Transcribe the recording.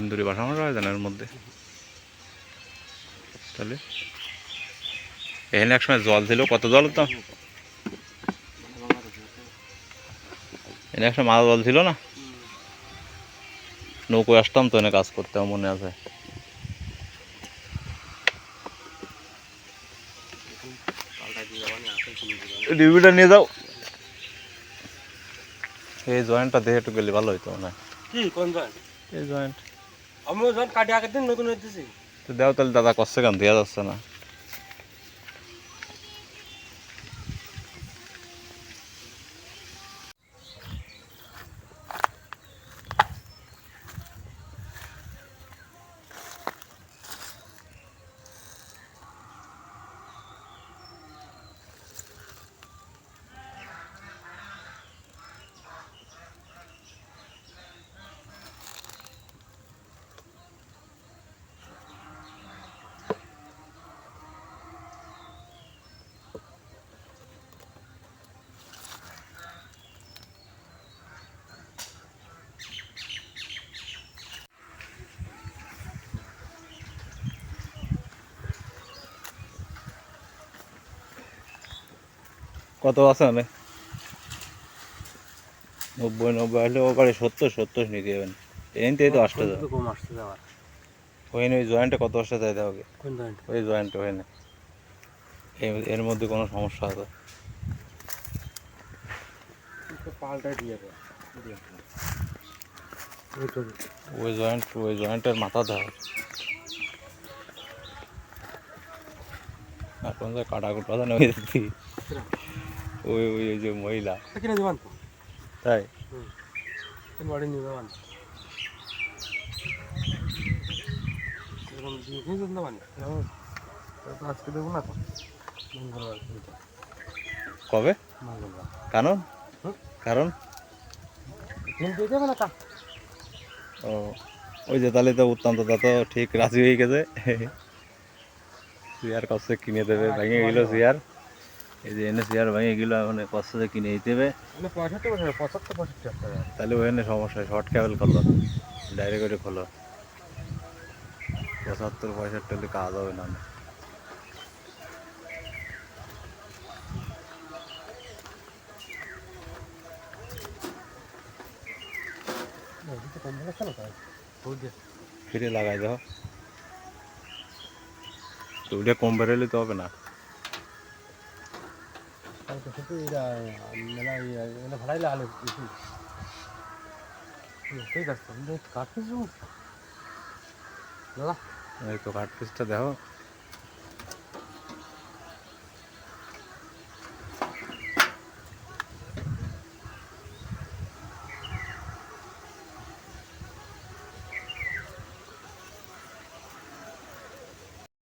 ইন্দুরি যায় না এর মধ্যে। তাহলে? এখানে একসময় জল ছিল কত জল তো? এখানে একসময় মাছ জল ছিল না? নৌকো আসতাম তো এনে কাজ করতে আমার মনে আছে। ডিবিটা নিয়ে যাও। এই জয়েন্টটা দেখে একটু গেলে ভালো হইতো মনে হয়। কোন এই জয়েন্ট। আমিও ওজন কাটি আগের দিন নতুন হইতেছি। তো দেও তাহলে দাদা কষ্ট কেন? দেওয়া যাচ্ছে না। কত আছে মানে? নব্বই নব্বই আসলে ও পারে সত্তর সত্তর নিতে যাবেন এনতেই তো আসতে যাবে কম আসতে যাওয়ার ওখানে ওই জয়েন্টে কত আসতে চাইতে হবে? কোন ওই জয়েন্টে ওখানে এর- এর মধ্যে কোনো সমস্যা দিয়ে ওই জয়েন্ট ওই জয়েন্টের মাথা দেওয়া এখন যে কাটা কুটা না ওই ওই ওই যে মহিলা। কিনে দেবান তাই? বাড়ি নিয়ে দেবান আজকে দেবো না কবে? কারণ? কারণ? ও ওই যে তাহলে তো উত্তম দাদা তো ঠিক রাজি হয়ে গেছে। চেয়ার কষ্ট কিনে দেবে ভেঙে গেল চেয়ার এই যে এনে চেয়ার ভেঙে গেল এখন কষ্ট কিনে দিতে হবে। মানে তাহলে ওখানে সমস্যা শর্ট ক্যাবেল করল ডাইরেক্ট করে খোলো। পঁচাত্তর পঁয়ষট্টি হলে কাজ হবে না। ফিরে লাগাই দাও। তো ওইটা কম বেরোলে তো হবে না। কালকে শুধু এটা মেলা এটা ভাড়াইলে আলো বেশি। ঠিক আছে কাটছিস দাদা। এই তো কাঠ পিসটা দেখো।